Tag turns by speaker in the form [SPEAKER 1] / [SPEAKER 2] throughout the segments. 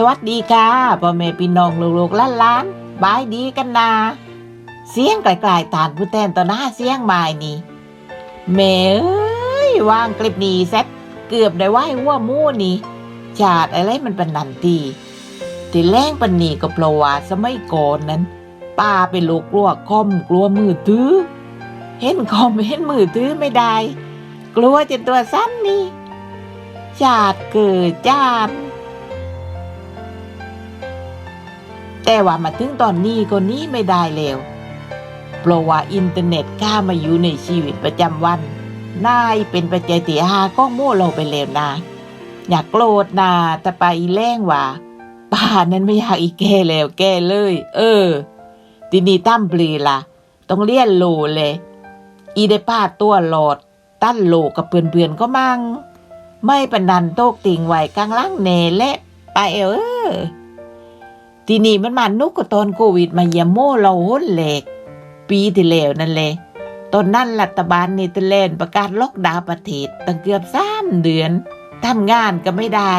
[SPEAKER 1] สวัสดีค่ะพ่อแม่พี่น้องลูกๆล้านๆบายดีกันนา เสียงไกลๆตานผู้แทนต่อหน้าเสียงหมายนี่แม่เอ้ยวางคลิปนี้เซ็ตเกือบได้ไหวหัว่ามู่นี่ชาดอะไรมันเป็นนันตีที่แรงปันนี่ก็เพราะว่าสมัยก่อนนั้นป้าเป็นลูกกลัวคอมกลัวมือถือ เห็นคอมเห็นมือถือไม่ได้ กลัวจนตัวสั้นนี่ชาดเกิดจาน แต่ว่ามาถึงตอนนี้ก็นี้ไม่ได้แล้วเพราะว่าอินเทอร์เน็ตเข้ามาอยู่ในชีวิตประจำวัน นายเป็นปัจจัยตีหาก้องโม่เราไปแล้วนะอยากโกรธนาแต่ไปอีแรงว่าป้านั้นไม่อยากอีแก่แล้วแก่เลย เออทีนี้ตั้มปลีล่ะ ต้องเลี่ยนโลเลย อีได้ป้าตัวหลอด ตั้นโลกับเพื่อนๆก็มั่งไม่ปนันโตกติงไหวกลางล่างเนและไปเออ ทีนี้มันมานุกกับตอนโควิด มาเยี่ยมโม่เราห้นเหล็ก ปีที่แล้วนั่นเลยตอนนั้นรัฐบาลเนเธอร์แลนด์ประกาศล็อกดาวน์ประเทศตั้งเกือบสามเดือนทำงานก็ไม่ได้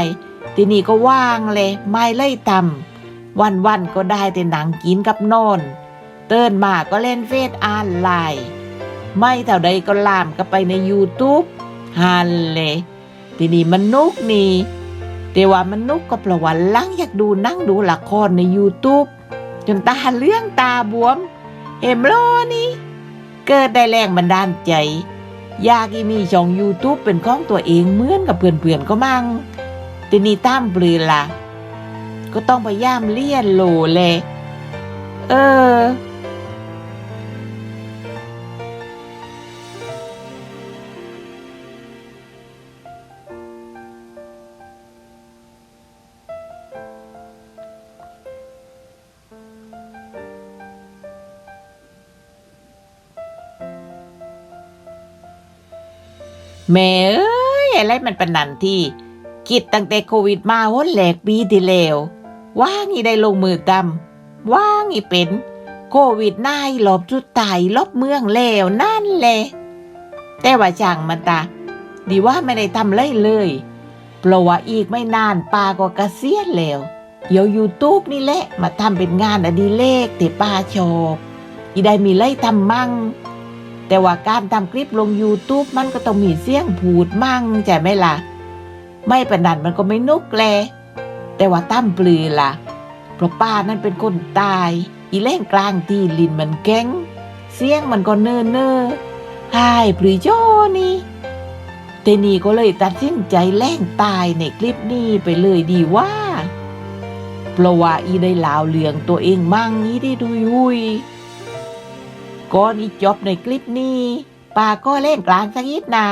[SPEAKER 1] ทีนี้ก็ว่างเลย ไม่ไล่ทำวันวันก็ได้แต่หนังกินกับนอนเตือนมาก็เล่นเฟซอ่านไลน์ไม่เท่าใดก็ลามก็ไปใน YouTube ฮันเลยทีนี้มันนุกนี่ แต่ว่ามันนุกก็เพราะว่าหลังอยากดูนั่งดูละครใน YouTube จนตาเลื่องตาบวมเห็มโลนี่ เกิดได้แรงบันดาลใจ อยากอีมีช่อง YouTube เป็นของตัวเองเหมือนกับเพื่อนๆก็มั่งทีนี้ตามปลือละก็ต้องพยายามเลี่ยนโลเลยเออ แม่เอ้ยอะไรมันเป็นนันที่คิดตั้งแต่โควิดมาห้นแหลกปีที่แล้วว่างอีได้ลงมือตำว่างอีเป็น โควิดนายหลบสุดตายลบเมืองแล้วนั่นแหละแต่ว่าช่างมันตาดีว่าไม่ได้ทำเลยเลยเพราะว่าอีกไม่นานป้าก็เกษียณแล้วเดี๋ยวยูทูบนี่แหละมาทำเป็นงานอดิเรกที่ป้าชอบอีได้มีเลยทำมั่ง แต่ว่าการทำคลิปลง YouTube มันก็ต้องมีเสียงพูดมั่งใช่ไหมล่ะ ไม่ประนันมันก็ไม่นุกแล แต่ว่าตั้มปลือล่ะ เพราะป้านั้นเป็นคนตาย อีเล่งกลางที่ลินมันแก้ง เสียงมันก็เนิ่นเน่อหายปลือโจนี่เทนี่ก็เลยตัดสินใจแล่งตายในคลิปนี้ไปเลยดีว่าเพราะว่าอีได้ลาวเลืองตัวเองมั่งอีได้ดุย ก่อนอีจบในคลิปนี้ป้าก็เล่นกลางสักนิดนะ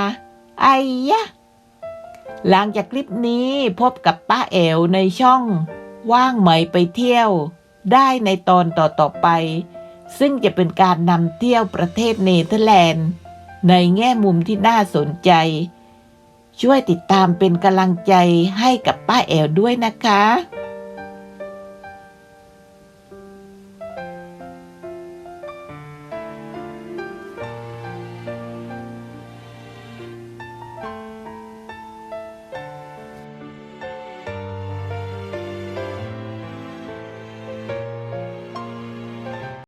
[SPEAKER 1] ไอ้ยะ หลังจากคลิปนี้พบกับป้าแอวในช่อง ว่างไหมไปเที่ยว ได้ในตอนต่อๆไป ซึ่งจะเป็นการนำเที่ยวประเทศเนเธอร์แลนด์ ในแง่มุมที่น่าสนใจ ช่วยติดตามเป็นกำลังใจให้กับป้าแอวด้วยนะคะ